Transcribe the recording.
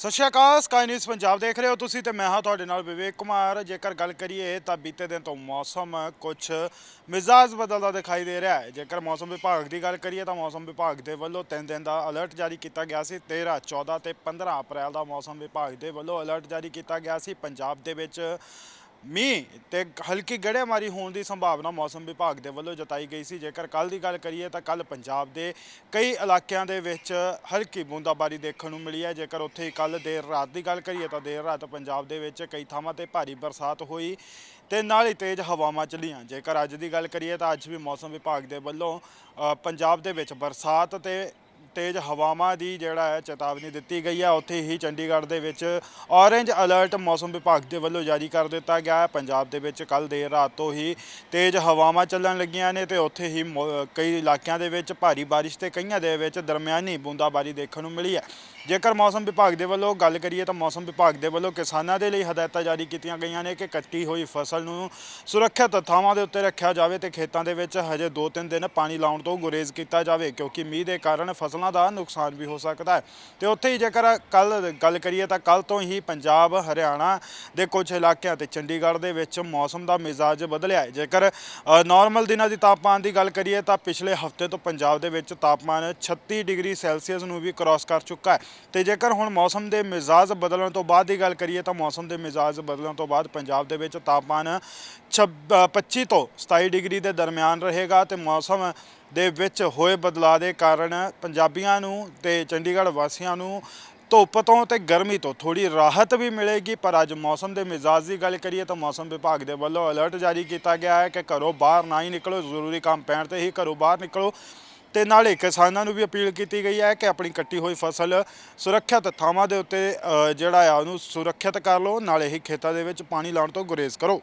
ਸਤਿ ਸ਼੍ਰੀ ਅਕਾਲ ਸਕਾਈ ਨਿਊਜ਼ ਪੰਜਾਬ ਦੇਖ ਰਹੇ ਹੋ ਤੁਸੀਂ ਤੇ ਮੈਂ ਹਾਂ ਤੁਹਾਡੇ ਨਾਲ ਵਿਵੇਕ ਕੁਮਾਰ। ਜੇਕਰ ਗੱਲ ਕਰੀਏ ਤਾਂ ਬੀਤੇ ਦਿਨ ਤੋਂ ਮੌਸਮ ਕੁਝ ਮਿਜ਼ਾਜ ਬਦਲਦਾ ਦਿਖਾਈ ਦੇ ਰਿਹਾ ਹੈ। ਜੇਕਰ ਮੌਸਮ ਵਿਭਾਗ ਦੀ ਗੱਲ ਕਰੀਏ ਤਾਂ ਮੌਸਮ ਵਿਭਾਗ ਦੇ ਵੱਲੋਂ ਤਿੰਨ ਦਿਨ ਦਾ ਅਲਰਟ ਜਾਰੀ ਕੀਤਾ ਗਿਆ ਸੀ। 13 14 ਤੇ 15 ਅਪ੍ਰੈਲ ਦਾ ਮੌਸਮ ਵਿਭਾਗ ਦੇ ਵੱਲੋਂ ਅਲਰਟ ਜਾਰੀ ਕੀਤਾ ਗਿਆ ਸੀ। ਪੰਜਾਬ ਦੇ ਵਿੱਚ ਮੀਂਹ ਤੇ ਹਲਕੀ ਗੜੇਮਾਰੀ ਹੋਣ ਦੀ ਸੰਭਾਵਨਾ ਮੌਸਮ ਵਿਭਾਗ ਦੇ ਵੱਲੋਂ ਜਤਾਈ ਗਈ ਸੀ। ਜੇਕਰ ਕੱਲ ਦੀ ਗੱਲ ਕਰੀਏ ਤਾਂ ਕੱਲ ਪੰਜਾਬ ਦੇ ਕਈ ਇਲਾਕਿਆਂ ਦੇ ਵਿੱਚ ਹਲਕੀ ਬੂੰਦਾਬਾਰੀ ਦੇਖਣ ਨੂੰ ਮਿਲੀ ਹੈ। ਜੇਕਰ ਉੱਥੇ ਹੀ ਕੱਲ ਦੇਰ ਰਾਤ ਦੀ ਗੱਲ ਕਰੀਏ ਤਾਂ ਦੇਰ ਰਾਤ ਪੰਜਾਬ ਦੇ ਵਿੱਚ ਕਈ ਥਾਵਾਂ ਤੇ ਭਾਰੀ ਬਰਸਾਤ ਹੋਈ ਤੇ ਨਾਲ ਹੀ ਤੇਜ਼ ਹਵਾਵਾਂ ਚੱਲੀਆਂ। ਜੇਕਰ ਅੱਜ ਦੀ ਗੱਲ ਕਰੀਏ ਤਾਂ ਅੱਜ ਵੀ ਮੌਸਮ ਵਿਭਾਗ ਦੇ ਵੱਲੋਂ ਪੰਜਾਬ ਦੇ ਵਿੱਚ ਬਰਸਾਤ ਤੇ ਤੇਜ਼ ਹਵਾਵਾਂ ਦੀ ਜਿਹੜਾ ਹੈ ਚੇਤਾਵਨੀ ਦਿੱਤੀ ਗਈ ਹੈ। ਉੱਥੇ ਹੀ ਚੰਡੀਗੜ੍ਹ ਦੇ ਵਿੱਚ ਔਰੇਂਜ ਅਲਰਟ ਮੌਸਮ ਵਿਭਾਗ ਦੇ ਵੱਲੋਂ ਜਾਰੀ ਕਰ ਦਿੱਤਾ ਗਿਆ ਹੈ। ਪੰਜਾਬ ਦੇ ਵਿੱਚ ਕੱਲ ਦੇਰ ਰਾਤ ਤੋਂ ਹੀ ਤੇਜ਼ ਹਵਾਵਾਂ ਚੱਲਣ ਲੱਗੀਆਂ ਨੇ ਤੇ ਉੱਥੇ ਹੀ ਮੌ- ਕਈ ਇਲਾਕਿਆਂ ਦੇ ਵਿੱਚ ਭਾਰੀ ਬਾਰਿਸ਼ ਤੇ ਕਈਆਂ ਦੇ ਵਿੱਚ ਦਰਮਿਆਨੀ ਬੂੰਦਾਬਾਰੀ ਦੇਖਣ ਨੂੰ ਮਿਲੀ ਹੈ। ਜੇਕਰ ਮੌਸਮ ਵਿਭਾਗ ਦੇ ਵੱਲੋਂ ਗੱਲ ਕਰੀਏ ਤਾਂ ਮੌਸਮ ਵਿਭਾਗ ਦੇ ਵੱਲੋਂ ਕਿਸਾਨਾਂ ਦੇ ਲਈ ਹਦਾਇਤਾਂ ਜਾਰੀ ਕੀਤੀਆਂ ਗਈਆਂ ਨੇ ਕਿ ਕੱਟੀ ਹੋਈ ਫਸਲ ਨੂੰ ਸੁਰੱਖਿਅਤ ਥਾਵਾਂ ਦੇ ਉੱਤੇ ਰੱਖਿਆ ਜਾਵੇ ਤੇ ਖੇਤਾਂ ਦੇ ਵਿੱਚ ਹਜੇ 2-3 ਦਿਨ ਪਾਣੀ ਲਾਉਣ ਤੋਂ ਗੁਰੇਜ਼ ਕੀਤਾ ਜਾਵੇ, ਕਿਉਂਕਿ ਮੀਂਹ ਦੇ ਕਾਰਨ ਫਸਲਾਂ ਦਾ ਨੁਕਸਾਨ ਵੀ ਹੋ ਸਕਦਾ ਹੈ। ਤੇ ਉੱਥੇ ਹੀ ਜੇਕਰ ਕੱਲ ਗੱਲ ਕਰੀਏ ਤਾਂ ਕੱਲ ਤੋਂ ਹੀ ਪੰਜਾਬ, ਹਰਿਆਣਾ ਦੇ ਕੁਝ ਇਲਾਕਿਆਂ ਤੇ ਚੰਡੀਗੜ੍ਹ ਦੇ ਵਿੱਚ ਮੌਸਮ ਦਾ ਮਿਜ਼ਾਜ ਬਦਲਿਆ ਹੈ। ਜੇਕਰ ਨਾਰਮਲ ਦਿਨਾਂ ਦੀ ਤਾਪਮਾਨ ਦੀ ਗੱਲ ਕਰੀਏ ਤਾਂ ਪਿਛਲੇ ਹਫ਼ਤੇ ਤੋਂ ਪੰਜਾਬ ਦੇ ਵਿੱਚ ਤਾਪਮਾਨ 36 ਡਿਗਰੀ ਸੈਲਸੀਅਸ ਨੂੰ ਵੀ ਕ੍ਰਾਸ ਕਰ ਚੁੱਕਾ ਹੈ। ਤੇ ਜੇਕਰ ਹੁਣ ਮੌਸਮ ਦੇ ਮਿਜ਼ਾਜ ਬਦਲਣ ਤੋਂ ਬਾਅਦ ਦੀ ਗੱਲ ਕਰੀਏ ਤਾਂ ਮੌਸਮ ਦੇ ਮਿਜ਼ਾਜ ਬਦਲਣ ਤੋਂ ਬਾਅਦ ਪੰਜਾਬ ਦੇ ਵਿੱਚ ਤਾਪਮਾਨ 26 25 ਤੋਂ 27 ਡਿਗਰੀ ਦੇ ਦਰਮਿਆਨ ਰਹੇਗਾ ਤੇ ਮੌਸਮ ਦੇ ਵਿੱਚ ਹੋਏ ਬਦਲਾਅ ਦੇ ਕਾਰਨ ਪੰਜਾਬੀਆਂ ਨੂੰ ਤੇ ਚੰਡੀਗੜ੍ਹ ਵਾਸੀਆਂ ਨੂੰ ਧੁੱਪ ਤੋਂ ਤੇ ਗਰਮੀ ਤੋਂ ਥੋੜੀ ਰਾਹਤ ਵੀ ਮਿਲੇਗੀ, ਪਰ ਅੱਜ ਮੌਸਮ ਦੇ ਮਿਜ਼ਾਜ ਦੀ ਗੱਲ ਕਰੀਏ ਤਾਂ ਮੌਸਮ ਵਿਭਾਗ ਦੇ ਵੱਲੋਂ ਅਲਰਟ ਜਾਰੀ ਕੀਤਾ ਗਿਆ ਹੈ ਕਿ ਘਰੋਂ ਬਾਹਰ ਨਾ ਹੀ ਨਿਕਲੋ, ਜ਼ਰੂਰੀ ਕੰਮ ਪੈਣ ਤੇ ਹੀ ਘਰੋਂ ਬਾਹਰ ਨਿਕਲੋ। ਤੇ ਨਾਲੇ ਕਿਸਾਨਾਂ ਨੂੰ ਵੀ ਅਪੀਲ ਕੀਤੀ ਗਈ ਹੈ ਕਿ ਆਪਣੀ ਕੱਟੀ ਹੋਈ ਫਸਲ ਸੁਰੱਖਿਅਤ ਥਾਵਾਂ ਦੇ ਉੱਤੇ ਅ, ਜਿਹੜਾ ਆ ਉਹਨੂੰ ਸੁਰੱਖਿਅਤ ਕਰ ਲਓ ਨਾਲੇ ਹੀ ਖੇਤਾਂ ਦੇ ਵਿੱਚ ਪਾਣੀ ਲਾਉਣ ਤੋਂ ਗੁਰੇਜ਼ ਕਰੋ।